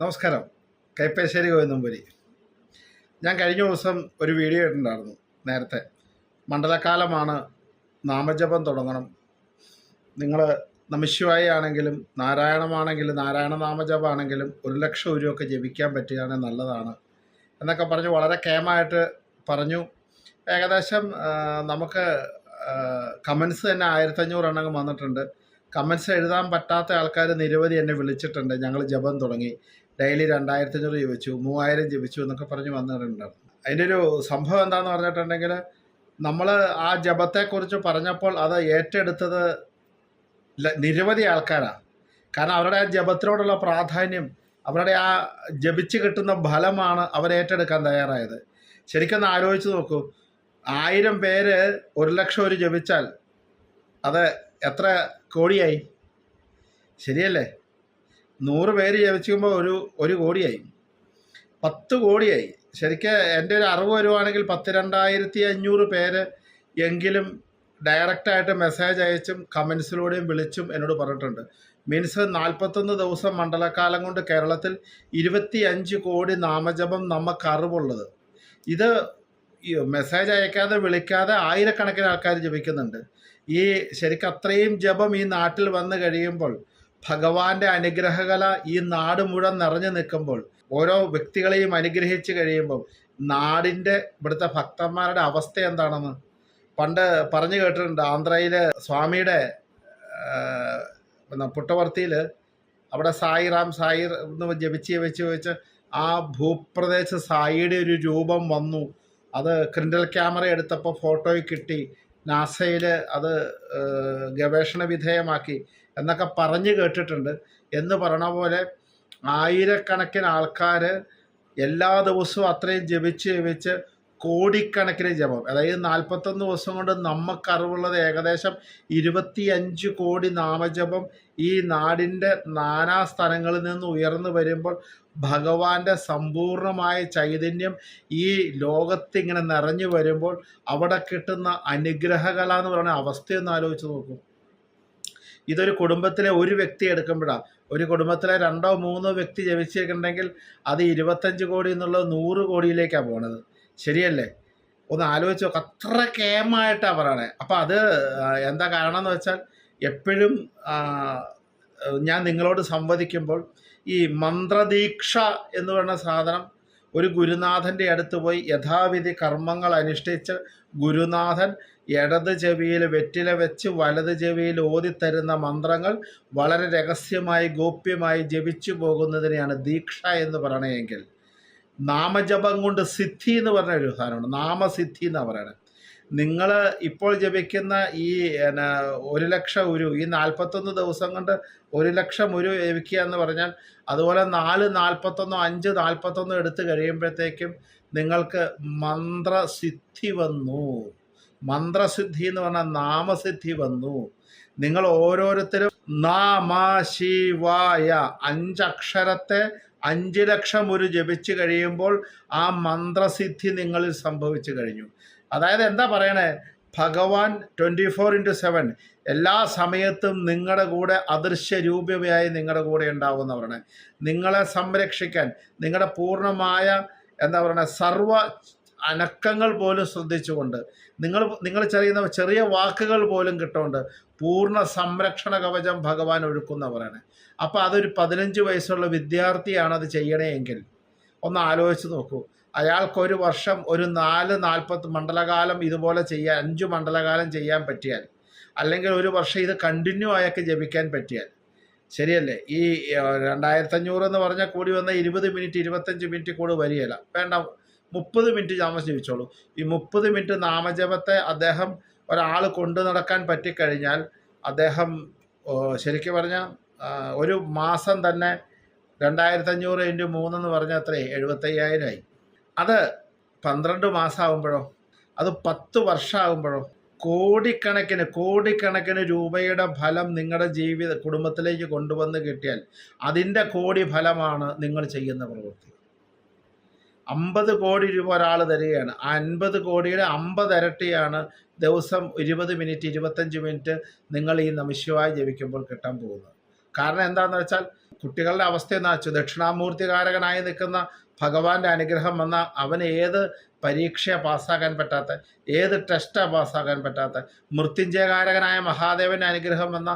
നമസ്കാരം. കൈപ്പേശ്ശേരി ഗോവിന്ദമ്പുരി. ഞാൻ കഴിഞ്ഞ ദിവസം ഒരു വീഡിയോ ഇട്ടിട്ടുണ്ടായിരുന്നു. നേരത്തെ. മണ്ഡലകാലമാണ് നാമജപം തുടങ്ങണം. നിങ്ങൾ നമശിവായി ആണെങ്കിലും നാരായണമാണെങ്കിലും നാരായണ നാമജപമാണെങ്കിലും ഒരു ലക്ഷം രൂപയൊക്കെ ജപിക്കാൻ പറ്റുകയാണെങ്കിൽ നല്ലതാണ്. എന്നൊക്കെ പറഞ്ഞ് വളരെ കേമായിട്ട് പറഞ്ഞു. ഏകദേശം നമുക്ക് കമൻസ് തന്നെ ആയിരത്തഞ്ഞൂറ് എണ്ണം വന്നിട്ടുണ്ട്. കമൻസ് എഴുതാൻ പറ്റാത്ത ആൾക്കാർ നിരവധി എന്നെ വിളിച്ചിട്ടുണ്ട്. ഞങ്ങൾ ജപം തുടങ്ങി. ഡെയിലി രണ്ടായിരത്തി അഞ്ഞൂറ് ജപിച്ചു മൂവായിരം ജപിച്ചു എന്നൊക്കെ പറഞ്ഞ് വന്നിട്ടുണ്ട്. അതിന്റെ ഒരു സംഭവം എന്താണെന്ന് പറഞ്ഞിട്ടുണ്ടെങ്കിൽ നമ്മൾ ആ ജപത്തെക്കുറിച്ച് പറഞ്ഞപ്പോൾ അത് ഏറ്റെടുത്തത് നിരവധി ആൾക്കാരാണ്. കാരണം അവരുടെ ആ ജപത്തിനോടുള്ള പ്രാധാന്യം അവരുടെ ആ ജപിച്ച് കിട്ടുന്ന ഫലമാണ് അവർ ഏറ്റെടുക്കാൻ തയ്യാറായത്. ശരിക്കൊന്ന് ആലോചിച്ച് നോക്കൂ. ആയിരം പേര് ഒരു ലക്ഷം ഒരു ജപിച്ചാൽ അത് എത്ര കോടിയായി? ശരിയല്ലേ? നൂറ് പേര് ജപിച്ചുമ്പോൾ ഒരു ഒരു കോടിയായി. പത്ത് കോടിയായി. ശരിക്കും എന്റെ ഒരു അറിവ് വരുവാണെങ്കിൽ പത്ത് രണ്ടായിരത്തി അഞ്ഞൂറ് പേര് എങ്കിലും ഡയറക്റ്റായിട്ട് മെസ്സേജ് അയച്ചും കമൻസിലൂടെയും വിളിച്ചും എന്നോട് പറഞ്ഞിട്ടുണ്ട്. മീൻസ് നാൽപ്പത്തൊന്ന് ദിവസം മണ്ഡലകാലം കൊണ്ട് കേരളത്തിൽ ഇരുപത്തി അഞ്ച് കോടി നാമജപം നമുക്ക് അറിവുള്ളത്. ഇത് മെസ്സേജ് അയക്കാതെ വിളിക്കാതെ ആയിരക്കണക്കിന് ആൾക്കാർ ജപിക്കുന്നുണ്ട്. ഈ ശരിക്കും അത്രയും ജപം ഈ നാട്ടിൽ വന്നു കഴിയുമ്പോൾ ഭഗവാന്റെ അനുഗ്രഹകല ഈ നാട് മുഴുവൻ നിറഞ്ഞു നിൽക്കുമ്പോൾ ഓരോ വ്യക്തികളെയും അനുഗ്രഹിച്ചു കഴിയുമ്പോൾ നാടിന്റെ ഇവിടുത്തെ ഭക്തന്മാരുടെ അവസ്ഥ എന്താണെന്ന് പണ്ട് പറഞ്ഞു കേട്ടിട്ടുണ്ട്. ആന്ധ്രയിലെ സ്വാമിയുടെ പുട്ടവർത്തിയിൽ അവിടെ സായിറാം സായി എന്ന് ജപിച്ച് ജപിച്ച് വെച്ച് ആ ഭൂപ്രദേശ സായിയുടെ ഒരു രൂപം വന്നു. അത് ക്രിൻഡൽ ക്യാമറ എടുത്തപ്പോൾ ഫോട്ടോയിൽ കിട്ടി. നാസയിൽ അത് ഗവേഷണ വിധേയമാക്കി. എന്നൊക്കെ പറഞ്ഞു കേട്ടിട്ടുണ്ട്. എന്ന് പറയണ പോലെ ആയിരക്കണക്കിന് ആൾക്കാർ എല്ലാ ദിവസവും അത്രയും ജപിച്ച് ജപിച്ച് കോടിക്കണക്കിന് ജപം. അതായത് നാൽപ്പത്തൊന്ന് ദിവസം കൊണ്ട് നമുക്ക് അറിവുള്ളത് ഏകദേശം ഇരുപത്തിയഞ്ച് കോടി നാമജപം ഈ നാടിന്റെ നാനാ സ്ഥലങ്ങളിൽ നിന്ന് ഉയർന്നു വരുമ്പോൾ ഭഗവാന്റെ സമ്പൂർണമായ ചൈതന്യം ഈ ലോകത്ത് ഇങ്ങനെ നിറഞ്ഞു വരുമ്പോൾ അവിടെ കിട്ടുന്ന അനുഗ്രഹകല എന്ന് പറയുന്ന അവസ്ഥയൊന്ന് ആലോചിച്ച് നോക്കൂ. ഇതൊരു കുടുംബത്തിലെ ഒരു വ്യക്തി എടുക്കുമ്പോഴാണ് ഒരു കുടുംബത്തിലെ രണ്ടോ മൂന്നോ വ്യക്തി ജപിച്ചിട്ടുണ്ടെങ്കിൽ അത് ഇരുപത്തഞ്ച് കോടി എന്നുള്ളത് നൂറ് കോടിയിലേക്കാണ് പോണത്. ശരിയല്ലേ? ഒന്ന് ആലോചിച്ച് നോക്ക്. അത്ര കേമായിട്ടാണ് പറയണേ. അപ്പം അത് എന്താ കാരണം എന്ന് വെച്ചാൽ എപ്പോഴും ഞാൻ നിങ്ങളോട് സംവദിക്കുമ്പോൾ ഈ മന്ത്രദീക്ഷ എന്ന് പറയുന്ന സാധനം ഒരു ഗുരുനാഥന്റെ അടുത്ത് പോയി യഥാവിധി കർമ്മങ്ങൾ അനുഷ്ഠിച്ച് ഗുരുനാഥൻ ഇടത് ചെവിയിൽ വെറ്റില വെച്ച് വലത് ചെവിയിൽ ഓതിത്തരുന്ന മന്ത്രങ്ങൾ വളരെ രഹസ്യമായി ഗോപ്യമായി ജപിച്ചു പോകുന്നതിനെയാണ് ദീക്ഷ എന്ന് പറയണമെങ്കിൽ നാമജപം കൊണ്ട് സിദ്ധി എന്ന് പറഞ്ഞ ഒരു സാധനമാണ് നാമസിദ്ധി എന്നാണ് പറയുന്നത് നിങ്ങൾ ഇപ്പോൾ ജപിക്കുന്ന ഈ എന്നാ, ഒരു ലക്ഷം ഉരു ഈ നാൽപ്പത്തൊന്ന് ദിവസം കൊണ്ട് ഒരു ലക്ഷം ഉരു ജപിക്കുക എന്ന് പറഞ്ഞാൽ അതുപോലെ നാല് നാൽപ്പത്തൊന്നോ അഞ്ച് നാൽപ്പത്തൊന്നോ എടുത്തു കഴിയുമ്പോഴത്തേക്കും നിങ്ങൾക്ക് മന്ത്രസിദ്ധി വന്നു. മന്ത്രസിദ്ധി എന്ന് പറഞ്ഞാൽ നാമസിദ്ധി വന്നു. നിങ്ങൾ ഓരോരുത്തരും നാമ ശിവായ അഞ്ചക്ഷരത്തെ അഞ്ച് ലക്ഷം ഒരു ജപിച്ചു കഴിയുമ്പോൾ ആ മന്ത്രസിദ്ധി നിങ്ങളിൽ സംഭവിച്ചു കഴിഞ്ഞു. അതായത് എന്താ പറയണേ? ഭഗവാൻ ട്വന്റി ഫോർ ഇന്റു സെവൻ എല്ലാ സമയത്തും നിങ്ങളുടെ കൂടെ അദൃശ്യ രൂപമായി നിങ്ങളുടെ കൂടെ ഉണ്ടാവുന്നവരാണ് നിങ്ങളെ സംരക്ഷിക്കാൻ നിങ്ങളുടെ പൂർണമായ എന്താ പറയുക സർവ അനക്കങ്ങൾ പോലും ശ്രദ്ധിച്ചുകൊണ്ട് നിങ്ങൾ നിങ്ങൾ ചെറിയുന്ന ചെറിയ വാക്കുകൾ പോലും കിട്ടുകൊണ്ട് പൂർണ സംരക്ഷണ കവചം ഭഗവാൻ ഒഴുക്കുന്നവരാണ് അപ്പോൾ അതൊരു പതിനഞ്ച് വയസ്സുള്ള വിദ്യാർത്ഥിയാണ് അത് ചെയ്യണമെങ്കിൽ ഒന്ന് ആലോചിച്ച് നോക്കൂ. അയാൾക്ക് ഒരു വർഷം ഒരു നാല് നാൽപ്പത്ത് മണ്ഡലകാലം ഇതുപോലെ ചെയ്യാൻ അഞ്ച് മണ്ഡലകാലം ചെയ്യാൻ പറ്റിയാൽ അല്ലെങ്കിൽ ഒരു വർഷം ഇത് കണ്ടിന്യൂ ആയൊക്കെ ജപിക്കാൻ പറ്റിയാൽ ശരിയല്ലേ? ഈ രണ്ടായിരത്തഞ്ഞൂറ് എന്ന് പറഞ്ഞാൽ കൂടി വന്ന ഇരുപത് മിനിറ്റ് ഇരുപത്തഞ്ച് മിനിറ്റ് കൂടി വരികയില്ല. വേണ്ട മുപ്പത് മിനിറ്റ് നാമം ജപിച്ചോളൂ ഈ മുപ്പത് മിനിറ്റ് നാമജപത്തെ അദ്ദേഹം ഒരാൾ കൊണ്ടു നടക്കാൻ പറ്റിക്കഴിഞ്ഞാൽ അദ്ദേഹം ശരിക്കും പറഞ്ഞാൽ ഒരു മാസം തന്നെ രണ്ടായിരത്തി അഞ്ഞൂറ് ഇന്റു മൂന്നെന്ന് പറഞ്ഞാൽ അത്രേ എഴുപത്തയ്യായിരമായി അത് പന്ത്രണ്ട് മാസമാകുമ്പോഴോ അത് പത്ത് വർഷമാകുമ്പോഴോ കോടിക്കണക്കിന് കോടിക്കണക്കിന് രൂപയുടെ ഫലം നിങ്ങളുടെ ജീവിത കുടുംബത്തിലേക്ക് കൊണ്ടുവന്ന് കിട്ടിയാൽ അതിന്റെ കോടി ഫലമാണ് നിങ്ങൾ ചെയ്യുന്ന പ്രവൃത്തി. അമ്പത് കോടി രൂപ ഒരാൾ തരികയാണ്. ആ അൻപത് കോടിയുടെ അമ്പത് ഇരട്ടിയാണ് ദിവസം ഇരുപത് മിനിറ്റ് ഇരുപത്തഞ്ച് മിനിറ്റ് നിങ്ങൾ ഈ നമശിവായി ജപിക്കുമ്പോൾ കിട്ടാൻ പോകുന്നത്. കാരണം എന്താണെന്ന് വെച്ചാൽ കുട്ടികളുടെ അവസ്ഥ എന്ന് വെച്ചാൽ ദക്ഷിണാമൂർത്തികാരകനായി നിൽക്കുന്ന ഭഗവാന്റെ അനുഗ്രഹം വന്ന അവന് ഏത് പരീക്ഷ പാസ്സാക്കാൻ പറ്റാത്ത ഏത് ടെസ്റ്റാണ് പാസ്സാക്കാൻ പറ്റാത്ത മൃത്യുഞ്ജയകാരകനായ മഹാദേവന്റെ അനുഗ്രഹം വന്ന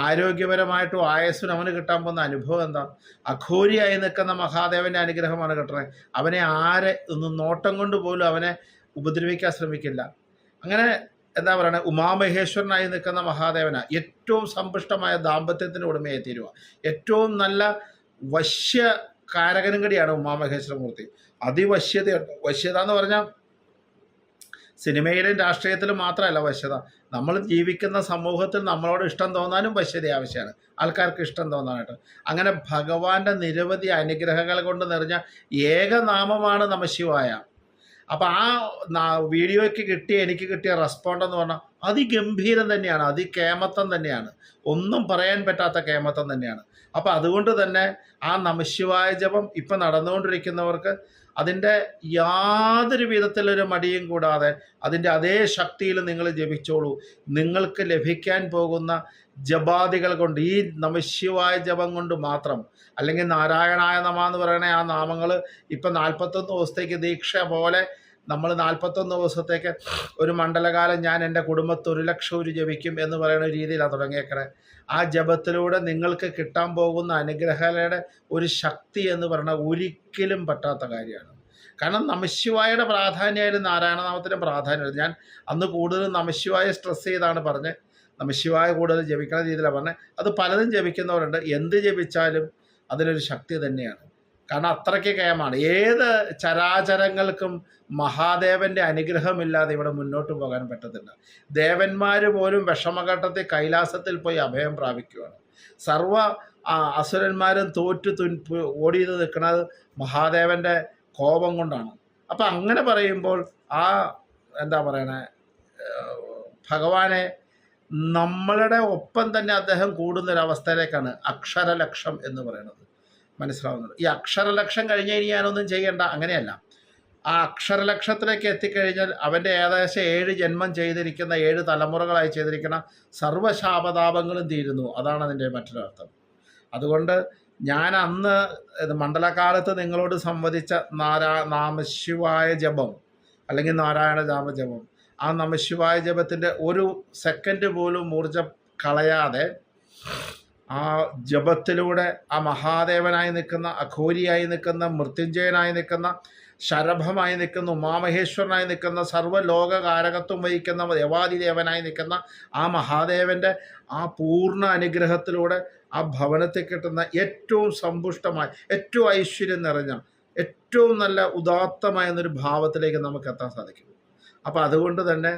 ആരോഗ്യപരമായിട്ടും ആയസ്സിനും അവന് കിട്ടാൻ പോകുന്ന അനുഭവം എന്താ? അഘോരിയായി നിൽക്കുന്ന മഹാദേവന്റെ അനുഗ്രഹമാണ് കിട്ടുന്നത് അവനെ ആരെ ഒന്ന് നോട്ടം കൊണ്ട് പോലും അവനെ ഉപദ്രവിക്കാൻ ശ്രമിക്കില്ല. അങ്ങനെ എന്താ പറയുക ഉമാമഹേശ്വരനായി നിൽക്കുന്ന മഹാദേവന ഏറ്റവും സമ്പുഷ്ടമായ ദാമ്പത്യത്തിന് ഉടമയായി തീരുക ഏറ്റവും നല്ല വശ്യ കാരകനും കൂടിയാണ് ഉമാമഹേശ്വരമൂർത്തി അതിവശ്യത വശ്യത എന്ന് പറഞ്ഞാൽ സിനിമയിലും രാഷ്ട്രീയത്തിലും മാത്രമല്ല വശ്യത. നമ്മൾ ജീവിക്കുന്ന സമൂഹത്തിൽ നമ്മളോട് ഇഷ്ടം തോന്നാനും വശ്യത ആവശ്യമാണ്. ആൾക്കാർക്ക് ഇഷ്ടം തോന്നാനായിട്ട്. അങ്ങനെ ഭഗവാന്റെ നിരവധി അനുഗ്രഹങ്ങൾ കൊണ്ട് നിറഞ്ഞ ഏകനാമമാണ് നമശിവായ അപ്പം ആ വീഡിയോയ്ക്ക് കിട്ടിയ എനിക്ക് കിട്ടിയ റെസ്പോണ്ട് എന്ന് പറഞ്ഞാൽ അതിഗംഭീരം തന്നെയാണ്. അതികേമത്വം തന്നെയാണ്. ഒന്നും പറയാൻ പറ്റാത്ത കേമത്വം തന്നെയാണ്. അപ്പം അതുകൊണ്ട് തന്നെ ആ നമശിവായ ജപം ഇപ്പം നടന്നുകൊണ്ടിരിക്കുന്നവർക്ക് അതിന്റെ യാതൊരു വിധത്തിലൊരു മടിയും കൂടാതെ അതിന്റെ അതേ ശക്തിയിൽ നിങ്ങൾ ജപിച്ചോളൂ. നിങ്ങൾക്ക് ലഭിക്കാൻ പോകുന്ന ജപാദികൾ കൊണ്ട് ഈ നമശിവായ ജപം കൊണ്ട് മാത്രം. അല്ലെങ്കിൽ നാരായണായ നമ എന്ന് പറയുന്ന ആ നാമങ്ങൾ ഇപ്പം നാൽപ്പത്തൊന്ന് ദിവസത്തേക്ക് ദീക്ഷ പോലെ നമ്മൾ നാൽപ്പത്തൊന്ന് ദിവസത്തേക്ക് ഒരു മണ്ഡലകാലം ഞാൻ എന്റെ കുടുംബത്തെ ഒരു ലക്ഷം ഒരു ജപിക്കും എന്ന് പറയുന്ന രീതിയിലാണ് തുടങ്ങിയേക്കണേ. ആ ജപത്തിലൂടെ നിങ്ങൾക്ക് കിട്ടാൻ പോകുന്ന അനുഗ്രഹങ്ങളുടെ ഒരു ശക്തി എന്ന് പറയുന്നത് ഒരിക്കലും പറ്റാത്ത കാര്യമാണ്. കാരണം നമശിവായുടെ പ്രാധാന്യമായിരുന്നു നാരായണനാമത്തിന്റെ പ്രാധാന്യം. ഞാൻ അന്ന് കൂടുതൽ നമശിവായ സ്ട്രെസ് ചെയ്താണ് പറഞ്ഞത്. നമശിവായ കൂടുതൽ ജപിക്കുന്ന രീതിയിലാണ് പറഞ്ഞത്. അത് പലതും ജപിക്കുന്നവരുണ്ട്. എന്ത് ജപിച്ചാലും അതിലൊരു ശക്തി തന്നെയാണ്. കാരണം അത്രയ്ക്ക് കയമാണ് ഏത് ചരാചരങ്ങൾക്കും മഹാദേവന്റെ അനുഗ്രഹമില്ലാതെ ഇവിടെ മുന്നോട്ട് പോകാൻ പറ്റത്തില്ല. ദേവന്മാർ പോലും വിഷമഘട്ടത്തിൽ കൈലാസത്തിൽ പോയി അഭയം പ്രാപിക്കുകയാണ് സർവ അസുരന്മാരും തോറ്റു തുൻ ഓടി നിൽക്കുന്നത് മഹാദേവന്റെ കോപം കൊണ്ടാണ്. അപ്പം അങ്ങനെ പറയുമ്പോൾ ആ എന്താ പറയണേ ഭഗവാനെ നമ്മളുടെ ഒപ്പം തന്നെ അദ്ദേഹം കൂടുന്നൊരവസ്ഥയിലേക്കാണ് അക്ഷരലക്ഷം എന്ന് പറയുന്നത്. മനസ്സിലാവുന്നത്. ഈ അക്ഷരലക്ഷം കഴിഞ്ഞ് കഴിഞ്ഞ് ഞാനൊന്നും ചെയ്യണ്ട. അങ്ങനെയല്ല. ആ അക്ഷരലക്ഷത്തിലേക്ക് എത്തിക്കഴിഞ്ഞാൽ അവന്റെ ഏകദേശം ഏഴ് ജന്മം ചെയ്തിരിക്കുന്ന ഏഴ് തലമുറകളായി ചെയ്തിരിക്കുന്ന സർവശാപതാപങ്ങളും തീരുന്നു. അതാണ് അതിന്റെ മറ്റൊരർത്ഥം അതുകൊണ്ട് ഞാൻ അന്ന് ഇത് മണ്ഡലകാലത്ത് നിങ്ങളോട് സംവദിച്ച നാരാ നാമശിവായ ജപം അല്ലെങ്കിൽ നാരായണ ജാമ ജപം ആ നമശിവായ ജപത്തിന്റെ ഒരു സെക്കൻഡ് പോലും ഊർജം കളയാതെ ആ ജപത്തിലൂടെ ആ മഹാദേവനായി നിൽക്കുന്ന അഘോരിയായി നിൽക്കുന്ന മൃത്യുഞ്ജയനായി നിൽക്കുന്ന ശരഭമായി നിൽക്കുന്ന ഉമാമഹേശ്വരനായി നിൽക്കുന്ന സർവലോകകാരകത്വം വഹിക്കുന്ന ദേവാദിദേവനായി നിൽക്കുന്ന ആ മഹാദേവന്റെ ആ പൂർണ അനുഗ്രഹത്തിലൂടെ ആ ഭവനത്തിൽ കിട്ടുന്ന ഏറ്റവും സമ്പുഷ്ടമായ ഏറ്റവും ഐശ്വര്യം നിറഞ്ഞ ഏറ്റവും നല്ല ഉദാത്തമായ എന്നൊരു ഭാവത്തിലേക്ക് നമുക്ക് എത്താൻ സാധിക്കും. അപ്പോൾ അതുകൊണ്ട് തന്നെ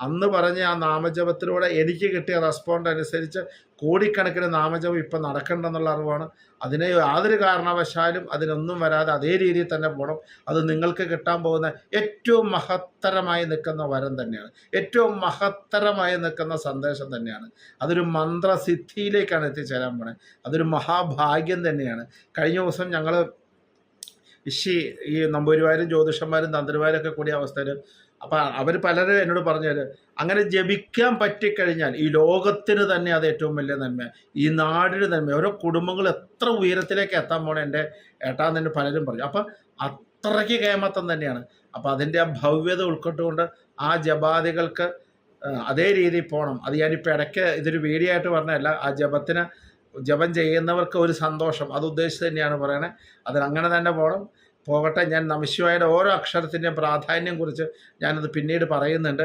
അന്ന് പറഞ്ഞ ആ നാമജപത്തിലൂടെ എനിക്ക് കിട്ടിയ റെസ്പോണ്ട് അനുസരിച്ച് കോടിക്കണക്കിന് നാമജപം ഇപ്പം നടക്കണ്ടെന്നുള്ള അറിവാണ്. അതിനെ യാതൊരു കാരണവശാലും അതിനൊന്നും വരാതെ അതേ രീതിയിൽ തന്നെ പോകണം അത് നിങ്ങൾക്ക് കിട്ടാൻ പോകുന്ന ഏറ്റവും മഹത്തരമായി നിൽക്കുന്ന വരം തന്നെയാണ്. ഏറ്റവും മഹത്തരമായി നിൽക്കുന്ന സന്ദേശം തന്നെയാണ്. അതൊരു മന്ത്രസിദ്ധിയിലേക്കാണ് എത്തിച്ചേരാൻ പോണേ. അതൊരു മഹാഭാഗ്യം തന്നെയാണ്. കഴിഞ്ഞ ദിവസം ഞങ്ങൾ ഇഷി ഈ നമ്പൂരിമാരും ജ്യോതിഷന്മാരും തന്ത്രിമാരും ഒക്കെ കൂടിയ അവസ്ഥയിൽ അപ്പം അവർ പലരും എന്നോട് പറഞ്ഞത് അങ്ങനെ ജപിക്കാൻ പറ്റിക്കഴിഞ്ഞാൽ ഈ ലോകത്തിന് തന്നെ അത് ഏറ്റവും വലിയ നന്മ. ഈ നാടിന് നന്മ. ഓരോ കുടുംബങ്ങൾ എത്ര ഉയരത്തിലേക്ക് എത്താൻ പോണേ? എന്റെ ഏട്ടാന്ന് തന്നെ പലരും പറഞ്ഞു. അപ്പം അത്രയ്ക്ക് കേമത്തം തന്നെയാണ്. അപ്പം അതിന്റെ ആ ഭവ്യത ഉൾക്കൊണ്ടുകൊണ്ട് ആ ജപാദികൾക്ക് അതേ രീതിയിൽ പോകണം അത് ഞാനിപ്പോൾ ഇടയ്ക്ക് ഇതൊരു വേടിയായിട്ട് പറഞ്ഞതല്ല. ആ ജപത്തിന് ജപം ചെയ്യുന്നവർക്ക് ഒരു സന്തോഷം. അത് ഉദ്ദേശിച്ച് തന്നെയാണ് പറയണത് അതിനങ്ങനെ തന്നെ പോകണം പോകട്ടെ. ഞാൻ നമശിവായുടെ ഓരോ അക്ഷരത്തിന്റെയും പ്രാധാന്യം കുറിച്ച് ഞാനത് പിന്നീട് പറയുന്നുണ്ട്.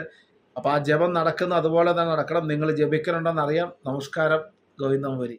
അപ്പോൾ ആ ജപം നടക്കുന്ന. അതുപോലെ തന്നെ നടക്കണം. നിങ്ങൾ ജപിക്കണമെന്ന് അറിയാം. നമസ്കാരം. ഗോവിന്ദം വരി.